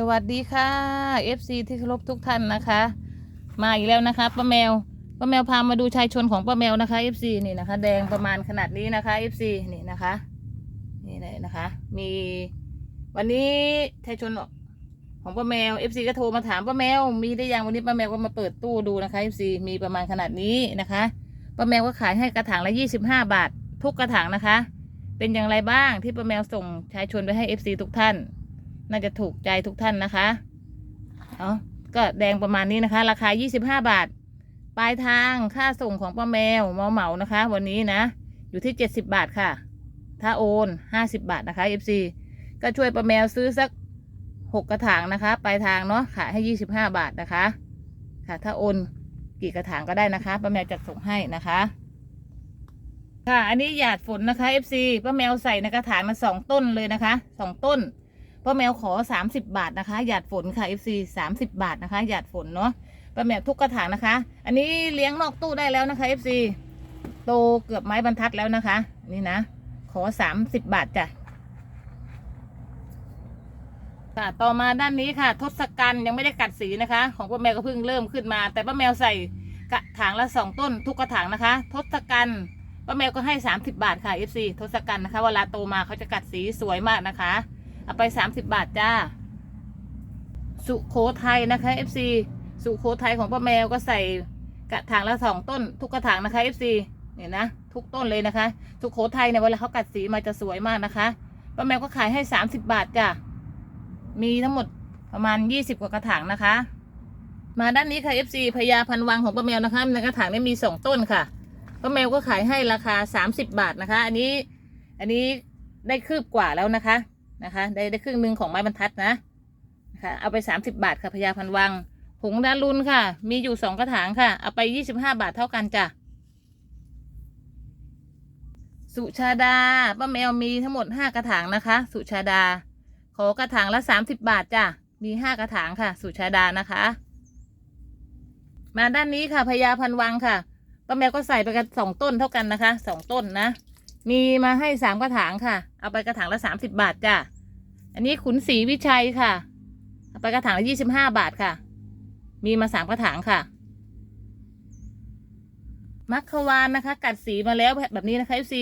สวัสดีค่ะ FC ที่เคารพทุกท่านนะคะ มาอีกแล้วนะคะป้าแมวป้าแมวพามาดูชายชนของป้าแมวนะคะ FC นี่นะคะ แดงประมาณขนาดนี้นะคะ FC นี่นะคะนี่เลยนะคะ มีวันนี้ชายชนของป้าแมว FC ก็โทรมาถามป้าแมวมีได้ยังวันนี้ป้าแมวก็มาเปิดตู้ดูนะคะ FC มีประมาณขนาดนี้นะคะป้าแมวก็ขายให้กระถางละ25 บาท ทุกกระถางนะคะ เป็นอย่างไรบ้างที่ป้าแมวส่งชายชนไปให้ FC ทุกท่าน น่าจะถูกใจทุกท่านนะคะเอาก็แดงประมาณนี้นะคะ ราคา 25 บาท ปลายทางค่าส่งของป้าแมวเมาเหมานะคะ วันนี้นะ อยู่ที่ 70 บาทค่ะ ถ้าโอน 50 บาทนะคะ FC ก็ช่วยป้าแมวซื้อสัก 6 กระถางนะคะ ปลายทางเนาะขายให้ 25 บาทนะคะ ค่ะ ถ้าโอนกี่กระถางก็ได้นะคะป้าแมวจัดส่งให้นะคะ ค่ะ อันนี้หยาดฝนนะคะ FC ป้าแมวใส่ในกระถางมาสองต้นเลยนะคะสองต้น ป้าแมวขอสามสิบาทนะคะ หยาดฝนค่ะ FC สามสิบาทนะคะ หยาดฝนเนาะป้าแมวทุกกระถางนะคะ อันนี้เลี้ยงนอกตู้ได้แล้วนะคะ FC โตเกือบไม้บรรทัดแล้วนะคะ นี่นะ ขอสามสิบบาทจ้ะค่ะต่อมาด้านนี้ค่ะ ทศกัณฐ์ยังไม่ได้กัดสีนะคะ ของป้าแมวก็เพิ่งเริ่มขึ้นมา แต่ป้าแมวใส่กระถางละสองต้น ทุกกระถางนะคะ ทศกัณฐ์ป้าแมวก็ให้สามสิบาทค่ะ FC ทศกัณฐ์นะคะ เวลาโตมาเขาจะกัดสีสวยมากนะคะ เอาไปสามสิบบาทจ้า สุโขทัยนะคะ FC สุโขทัยของป้าแมวก็ใส่กระถางละสองต้น ทุกกระถางนะคะ FC เนี่ยนะทุกต้นเลยนะคะ สุโขทัยเนี่ยเวลาเขากัดสีมาจะสวยมากนะคะป้าแมวก็ขายให้สามสิบบาทจ้ะมีทั้งหมดประมาณยี่สิบกว่ากระถางนะคะ มาด้านนี้ค่ะ FC พญาพันวังของป้าแมวนะคะในกระถางนี่มีสองต้นค่ะป้าแมวก็ขายให้ราคาสามสิบบาทนะคะ อันนี้ อันนี้ได้คืบกว่าแล้วนะคะ นะคะ ได้ได้ครึ่งหนึ่งของไม้บรรทัดนะนะคะเอาไปสามสิบาทค่ะพญาพันวังหงดารุนค่ะ มีอยู่สองกระถางค่ะ เอาไปยี่สิบห้าบาทเท่ากันจ้ะสุชาดาป้าแมวมีทั้งหมดห้ากระถางนะคะ สุชาดา ขอกระถางละสามสิบบาทจ้ะมีห้ากระถางค่ะ สุชาดานะคะ มาด้านนี้ค่ะพญาพันวังค่ะป้าแมวก็ใส่ไปกันสองต้นเท่ากันนะคะสองต้นนะ มีมาให้สามกระถางค่ะ เอาไปกระถางละสามสิบบาทจ้ะ อันนี้ขุนศรีวิชัยค่ะ เอาไปกระถางละยี่สิบห้าบาทค่ะ มีมาสามกระถางค่ะ มัคควานนะคะ กัดสีมาแล้วแบบนี้นะคะ FC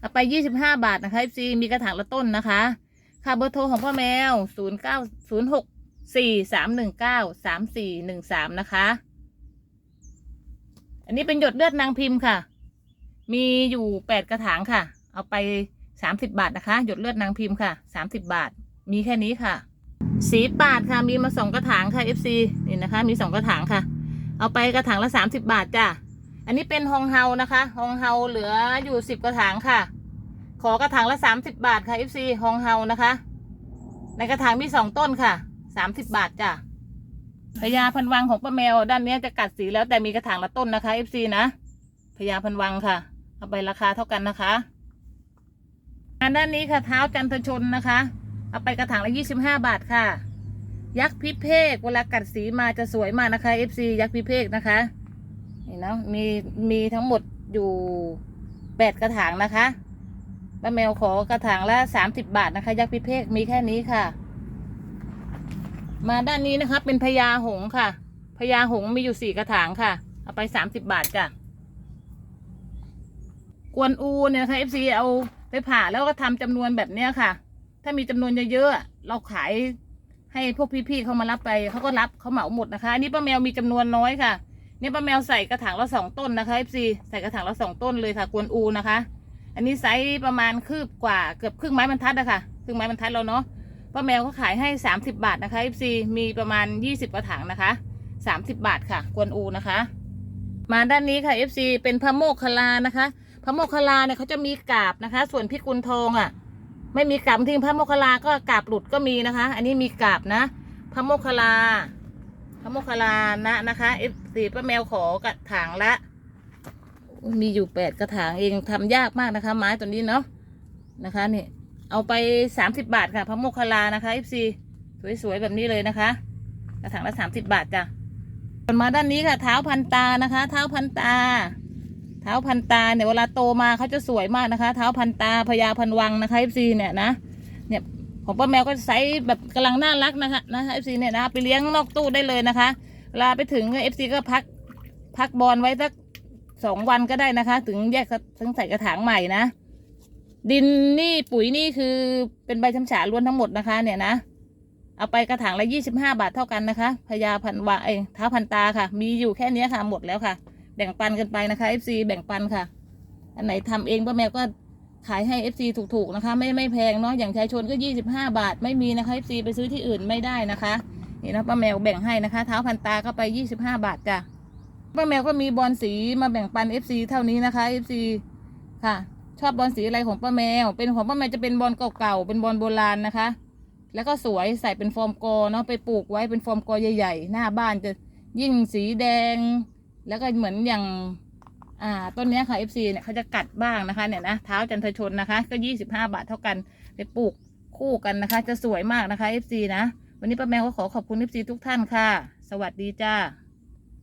เอาไปยี่สิบห้าบาทนะคะ FC มีกระถางละต้นนะคะ ค่ะเบอร์โทรของพ่อแมวศูนย์เก้าศูนย์หกสี่สามหนึ่งเก้าสามสี่หนึ่งสามนะคะ อันนี้เป็นหยดเลือดนางพิมพ์ค่ะ มีอยู่แปดกระถางค่ะ เอาไปสามสิบบาทนะคะ หยดเลือดนางพิมพ์ค่ะสามสิบบาท มีแค่นี้ค่ะ สีปาดค่ะ มีมาสองกระถางค่ะ FC นี่นะคะ มีสองกระถางค่ะ เอาไปกระถางละสามสิบบาทจ้ะ อันนี้เป็นฮองเฮานะคะฮองเฮาเหลืออยู่สิบกระถางค่ะ ขอกระถางละสามสิบบาทค่ะ FC ฮองเฮานะคะ ในกระถางมีสองต้นค่ะสามสิบบาทจ้ะพญาพันวังของป้าแมว ด้านนี้จะกัดสีแล้วแต่มีกระถางละต้นนะคะ FC นะพญาพันวังค่ะ เอาไปราคาเท่ากันนะคะอันด้านนี้ค่ะเท้าจันทชนนะคะ เอาไปกระถางละยี่สิบห้าบาทค่ะ ยักษ์พิเภกเวลากัดสีมาจะสวยมากนะคะ FC ยักษ์พิเภกนะคะนี่เนาะมีมีทั้งหมดอยู่แปดกระถางนะคะป้าแมวขอกระถางละสามสิบบาทนะคะ ยักษ์พิเภกมีแค่นี้ค่ะ มาด้านนี้นะคะ เป็นพญาหงค่ะพญาหงมีอยู่สี่กระถางค่ะ เอาไปสามสิบบาทจ้ะ กวนอูเนี่ยนะคะ FC เอาไปผ่าแล้วก็ทำจำนวนแบบเนี้ยค่ะ ถ้ามีจำนวนเยอะๆเราขายให้พวกพี่ๆเขามารับไปเขาก็รับเขาเหมาหมดนะคะอันนี่ป้าแมวมีจำนวนน้อยค่ะเนี่ยป้าแมวใส่กระถางละสองต้นนะคะ FC ใส่กระถางละสองต้นเลยค่ะ กวนอูนะคะ อันนี้ไซส์ประมาณคืบกว่าเกือบครึ่งไม้บรรทัดนะคะครึ่งไม้บรรทัดเราเนาะป้าแมวก็ขายให้สามสิบาทนะคะ FC มีประมาณยี่สิบกระถางนะคะสามสิบาทค่ะ กวนอูนะคะ มาด้านนี้ค่ะ FC เป็นพระโมคคัลานะคะ ระโมคคัลลาเนี่ยเขาจะมีกาบนะคะ ส่วนพิกุลทองอะ ไม่มีกาบทิ้งพระโมคคัลลาก็กาบหลุดก็มีนะคะ อันนี้มีกาบนะ พระโมคคัลลา พระโมคคัลลานะนะคะเอฟซีป้าแมวขอกระถางละ มีอยู่แปดกระถางเองทำยากมากนะคะ ไม้ตัวนี้เนาะนะคะนี่เอาไปสามสิบบาทค่ะ พระโมคคัลลานะคะเอฟซีสวยๆแบบนี้เลยนะคะ กระถางละสามสิบบาทจ้ะส่วนมาด้านนี้ค่ะ เท้าพันตานะคะ เท้าพันตา เท้าพันตาเนี่ยเวลาโตมาเขาจะสวยมากนะคะ เท้าพันตาพญาพันวังนะคะ FC เนี่ยนะเนี่ยของป้าแมวก็ไซส์แบบกำลังน่ารักนะคะนะคะเอฟซีเนี่ยนะไปเลี้ยงนอกตู้ได้เลยนะคะเวลาไปถึงเอฟซีก็พักพักบอลไว้สักสองวันก็ได้นะคะ ถึงแยกถึงใส่กระถางใหม่นะ ดินนี่ปุ๋ยนี่คือเป็นใบชำฉาล้วนทั้งหมดนะคะ เนี่ยนะเอาไปกระถางละยี่สิบห้าบาทเท่ากันนะคะพญาพันวาเอยท้าพันตาค่ะ มีอยู่แค่นี้ค่ะหมดแล้วค่ะ แบ่งปันกันไปนะคะ FC แบ่งปันค่ะ อันไหนทำเองป้าแมวก็ขายให้ FC ถูกๆนะคะ ไม่ไม่แพงเนาะอย่างชายชนก็ยี่สิบห้าบาท ไม่มีนะคะ FC ไปซื้อที่อื่นไม่ได้นะคะนี่นะป้าแมวแบ่งให้นะคะเท้าพันตาก็ไปยี่สิบห้าบาทจ้ะป้าแมวก็มีบอลสีมาแบ่งปัน FC เท่านี้นะคะ FC ค่ะ ชอบบอลสีอะไรของป้าแมว เป็นของป้าแมวจะเป็นบอลเก่าๆเป็นบอลโบราณนะคะ แล้วก็สวยใส่เป็นฟอร์มกอเนาะไปปลูกไว้เป็นฟอร์มกอใหญ่ ๆ หน้าบ้านจะยิ่งสีแดง แล้วก็เหมือนอย่างอ่าต้นนี้ยค่ะ FC เนี่ยเขาจะกัดบ้างนะคะเนี่ยนะเท้าจันทชนนะคะ ก็ยี่สิบห้าบาทเท่ากันไปปลูกคู่กันนะคะ จะสวยมากนะคะ FC นะ วันนี้ป้าแมวก็ขอขอบคุณ FC ทุกท่านค่ะ สวัสดีจ้า